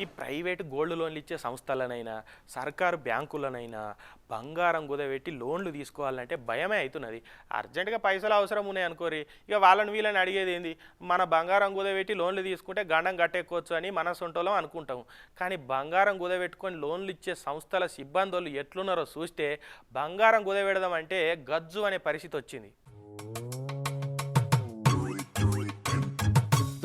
ఈ private gold లోన్లు ఇచ్చే సంస్థలనైనా సర్కారు బ్యాంకులనైనా బంగారం కుదబెట్టి లోన్లు తీసుకోవాలంటే భయమే అవుతున్నది. అర్జెంటుగా పైసలు అవసరం ఉన్నాయి అనుకోరి. ఇక వాళ్ళని వీళ్ళని అడిగేది ఏంది? మన బంగారం కుదబెట్టి లోన్లు తీసుకుంటే గండం కట్టేకోవచ్చు అని మన సొంటోళ్ళం అనుకుంటాం కానీ బంగారం కుదబెట్టుకొని లోన్లు ఇచ్చే సంస్థల సిబ్బందులు ఎట్లున్నారో చూస్తే బంగారం కుదబెడదాం అంటే గజ్జు అనే పరిస్థితి వచ్చింది.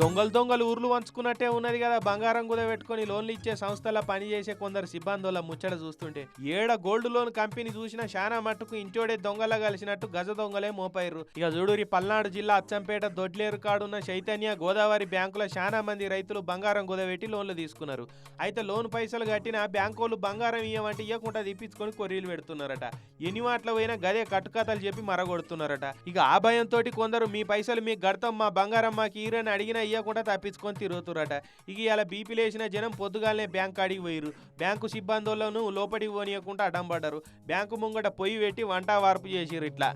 దొంగలు దొంగలు ఊర్లు వంచుకున్నట్టే ఉన్నది కదా. బంగారం కూడా పెట్టుకుని లోన్లు ఇచ్చే సంస్థల పనిచేసే కొందరు సిబ్బందుల ముచ్చట చూస్తుంటే ఏడ గోల్డ్ లోన్ కంపెనీ చూసినా శానా మట్టుకు ఇంటోడే దొంగల కలిసినట్టు గజ దొంగలే మోపైర్రు ఇక జూడూరి పల్నాడు జిల్లా అచ్చంపేట దొడ్లేరు కాడున్న చైతన్య గోదావరి బ్యాంకుల శానా మంది రైతులు బంగారం కుదవెట్టి లోన్లు తీసుకున్నారు. అయితే లోన్ పైసలు కట్టిన బ్యాంకోళ్ళు బంగారం ఇయ్యమంటే ఇవ్వకుండా తిప్పించుకొని కొర్రీలు పెడుతున్నారట. ఎన్ని వాట్ల పోయినా గదే కట్టుకథలు చెప్పి మరగొడుతున్నారట. ఇక ఆ భయంతో కొందరు మీ పైసలు మీ గడతాం మా బంగారం మాకు ఈరని అడిగినా ఇవ్వకుండా తప్పించుకొని తిరుగుతురట ఇక ఇలా బీపీ లేచిన జనం పొద్దుగాలనే బ్యాంక్ కాడికి పోయిరు బ్యాంకు సిబ్బందులను లోపలికి పోనీయకుండా అడ్డం పడ్డారు. బ్యాంకు ముంగట పొయ్యి పెట్టి వంట వార్పు చేసిరు ఇట్లా.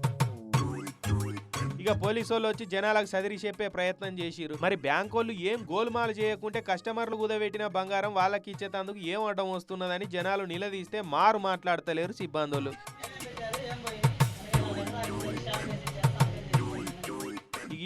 ఇక పోలీసు వాళ్ళు వచ్చి జనాలకు సదిరి చెప్పే ప్రయత్నం చేసిరు మరి బ్యాంక్ వాళ్ళు ఏం గోల్మాలు చేయకుంటే కస్టమర్లు కుదబెట్టిన బంగారం వాళ్ళకి ఇచ్చేటందుకు ఏం అడ్డం వస్తున్నదని జనాలు నిలదీస్తే మారు మాట్లాడతలేరు సిబ్బందులు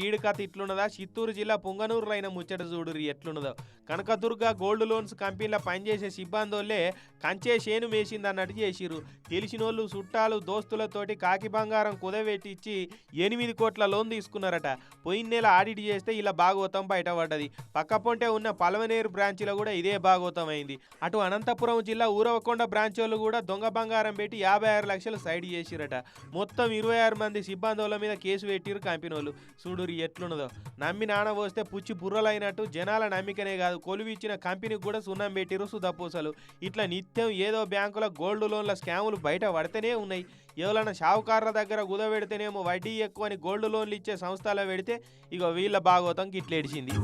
ఈ కథ ఇట్లున్నదా చిత్తూరు జిల్లా పుంగనూరులో అయిన ముచ్చట చూడురి ఎట్లున్నదో కనకదుర్గ గోల్డ్ లోన్స్ కంపెనీలో పనిచేసే సిబ్బందోళ్ళే కంచే చేను మేసింది అన్నట్టు చేసిరు తెలిసినోళ్ళు చుట్టాలు దోస్తులతోటి కాకి బంగారం కుదవెట్టిచ్చి ఎనిమిది కోట్ల లోన్ తీసుకున్నారట. పోయిన నెల ఆడిట్ చేస్తే ఇలా భాగవతం బయటపడ్డది. పక్కపొంటే ఉన్న పలవనేరు బ్రాంచ్లో కూడా ఇదే భాగవతం అయింది అటు అనంతపురం జిల్లా ఊరవకొండ బ్రాంచ్ వాళ్ళు కూడా దొంగ బంగారం పెట్టి యాభై ఆరు లక్షలు సైడ్ చేసిరట. మొత్తం ఇరవై ఆరు మంది సిబ్బందుల మీద కేసు పెట్టిరు కంపెనీ వాళ్ళు చూడురి ఎట్లున్నదో. నమ్మి నాన పోస్తే పుచ్చి బుర్రలైనట్టు జనాల నమ్మికనే కాదు కొలువి ఇచ్చిన కంపెనీకి కూడా సున్నం పెట్టిరు సుధపూసలు ఇట్లా నిత్యం ఏదో బ్యాంకుల గోల్డ్ లోన్ల స్కాములు బయట పడితేనే ఉన్నాయి. ఎవరైనా షావుకారుల దగ్గర కుదవెడితేనేమో వడ్డీ ఎక్కువ అని గోల్డ్ లోన్లు ఇచ్చే సంస్థలో పెడితే ఇక వీళ్ళ భాగవతం గిట్లేడిచింది